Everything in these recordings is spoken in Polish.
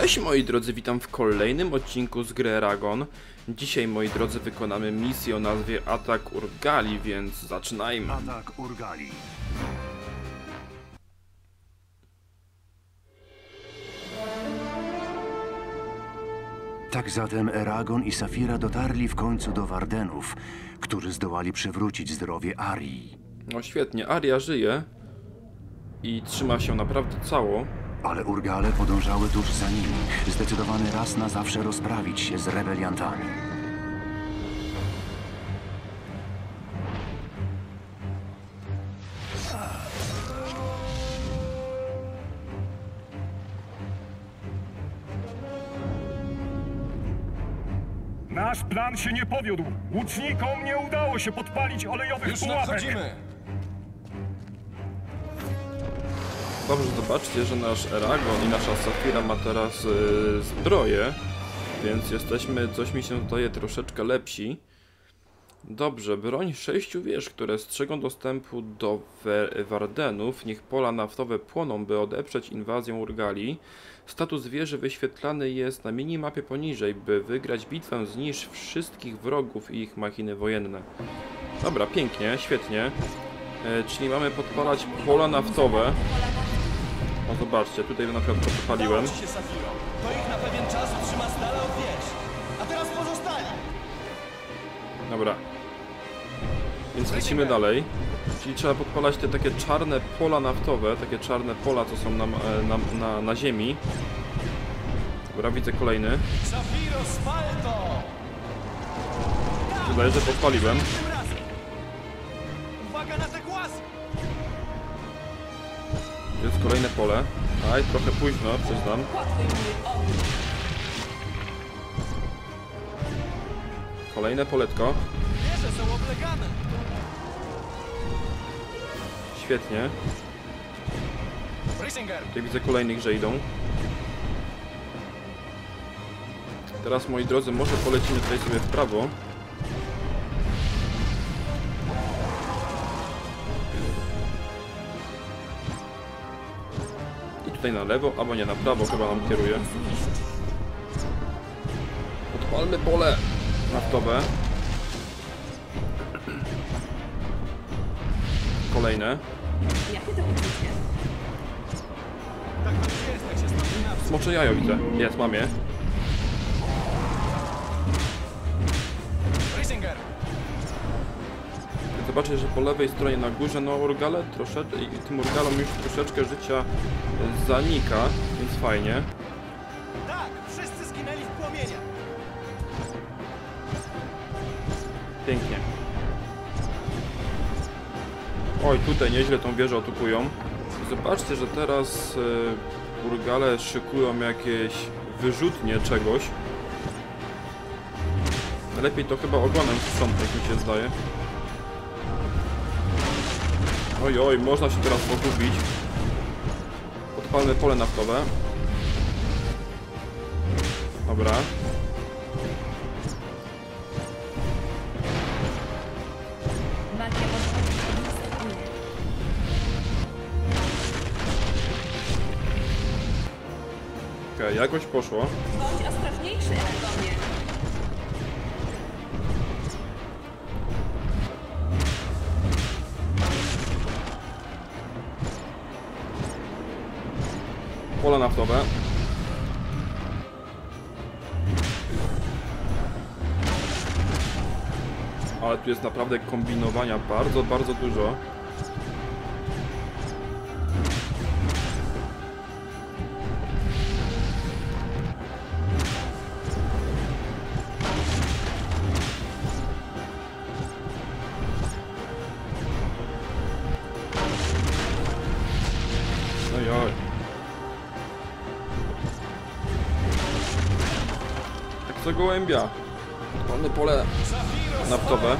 Cześć moi drodzy, witam w kolejnym odcinku z gry Eragon. Dzisiaj moi drodzy wykonamy misję o nazwie Atak Urgali, więc zaczynajmy. Atak Urgali. Tak zatem Eragon i Safira dotarli w końcu do Wardenów, którzy zdołali przywrócić zdrowie Arii. No świetnie, Aria żyje i trzyma się naprawdę cało. Ale Urgale podążały tuż za nimi, zdecydowane raz na zawsze rozprawić się z rebeliantami. Nasz plan się nie powiódł. Łucznikom nie udało się podpalić olejowych Już pułapek. nadchodzimy! Dobrze, zobaczcie, że nasz Eragon i nasza Safira ma teraz yy, zbroję, więc jesteśmy, coś mi się zdaje, troszeczkę lepsi. Dobrze, broń sześciu wież, które strzegą dostępu do Wardenów. Niech pola naftowe płoną, by odeprzeć inwazję Urgali. Status wieży wyświetlany jest na minimapie poniżej. By wygrać bitwę, zniszcz wszystkich wrogów i ich machiny wojenne. Dobra, pięknie, świetnie. E, czyli mamy podpalać pola naftowe. O, zobaczcie, tutaj na przykład podpaliłem. Udało ci się, Safiro. To ich na pewien czas utrzyma z dala od wież. A teraz pozostali! Dobra. Więc lecimy dalej. Czyli trzeba podpalać te takie czarne pola naftowe, takie czarne pola, co są na, e, na, na, na ziemi. Dobra, widzę kolejny. Safiro, spal to! Wydaje, że podpaliłem. Uwaga na te! Jest kolejne pole. Aj, trochę późno, przyznam. Kolejne poletko. Świetnie. Tutaj widzę kolejnych, że idą. Teraz, moi drodzy, może polecimy tutaj sobie w prawo. Tutaj na lewo, albo nie, na prawo chyba nam kieruje. Odpalmy pole naftowe. Kolejne. Jakie to uczucie? Tak to jest, jak się stąd na Smocze jajo widzę. Jest, mam je. Zobaczę, że po lewej stronie na górze no urgale troszeczkę i tym urgalom już troszeczkę życia zanika, więc fajnie. Tak! Wszyscy zginęli w płomieniach! Pięknie. Oj, tutaj nieźle tą wieżę otupują. Zobaczcie, że teraz e, urgale szykują jakieś wyrzutnie czegoś. Lepiej to chyba ogonem sprzątać, mi się zdaje. Oj, oj, można się teraz pogubić. Odpalmy pole naftowe. Dobra. Okej, jakoś poszło. Bądź ostrożniejszy, Eragonie. Naftowe. Ale tu jest naprawdę kombinowania bardzo, bardzo dużo. Co gołębia. Mamy pole naftowe.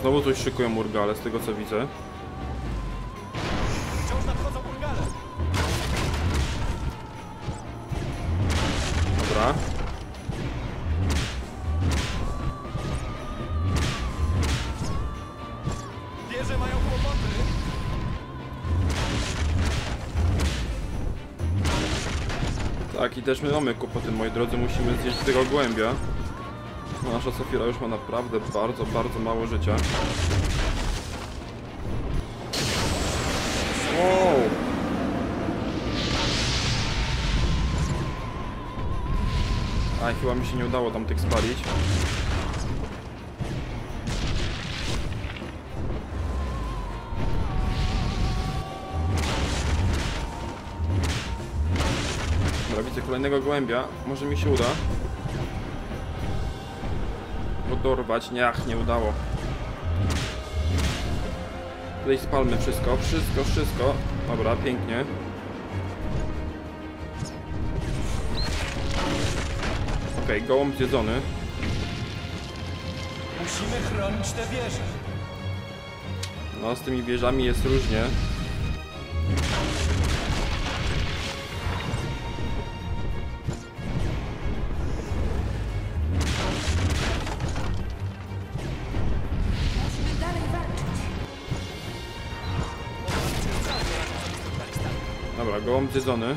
Znowu coś szykują Murgale, z tego co widzę. Tak, i też my mamy kłopoty, moi drodzy, musimy zjeść tego głębia. Nasza Safira już ma naprawdę bardzo, bardzo mało życia. Wow! Aj, chyba mi się nie udało tam tych spalić. Dobra, widzę kolejnego gołębia. Może mi się uda. Go dorwać. Nie, ach, nie udało. Tutaj spalmy wszystko, wszystko, wszystko. Dobra, pięknie. Okej, gołąb zjedzony. Musimy chronić te wieże. No, z tymi wieżami jest różnie. Dobra, gołąb zjedzony.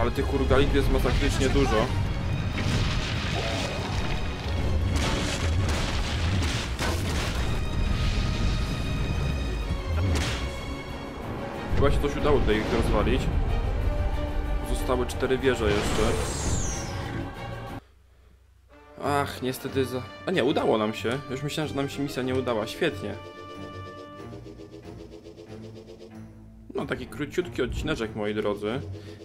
Ale tych kurgalitów jest masakrycznie dużo. Chyba się coś udało tutaj ich rozwalić. Zostały cztery wieże jeszcze. Ach, niestety za... A nie, udało nam się. Już myślałem, że nam się misja nie udała. Świetnie. No, taki króciutki odcineczek, moi drodzy.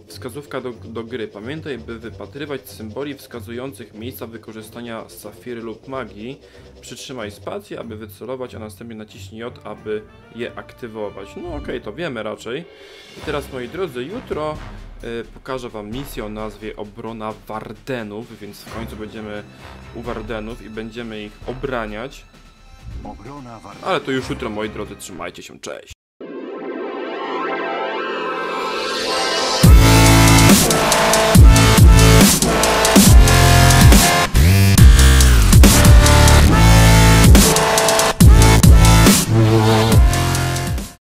Wskazówka do, do gry. Pamiętaj, by wypatrywać symboli wskazujących miejsca wykorzystania safiry lub magii. Przytrzymaj spację, aby wycelować, a następnie naciśnij J, aby je aktywować. No okej, to wiemy raczej. I teraz, moi drodzy, jutro y, pokażę wam misję o nazwie Obrona Wardenów, więc w końcu będziemy u Wardenów i będziemy ich obraniać. Ale to już jutro, moi drodzy, trzymajcie się, cześć!